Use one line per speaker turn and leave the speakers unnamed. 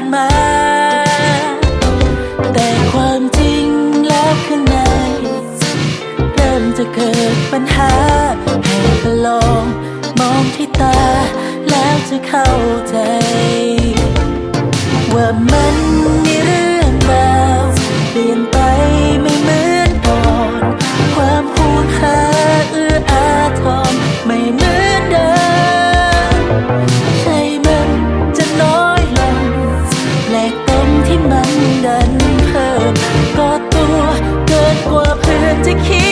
านมา แต่ความจริงแล้วข้างในเริ่มจะเกิดปัญหา ให้ลองมองที่ตาแล้วจะเข้าใจ ว่าไม่ to keep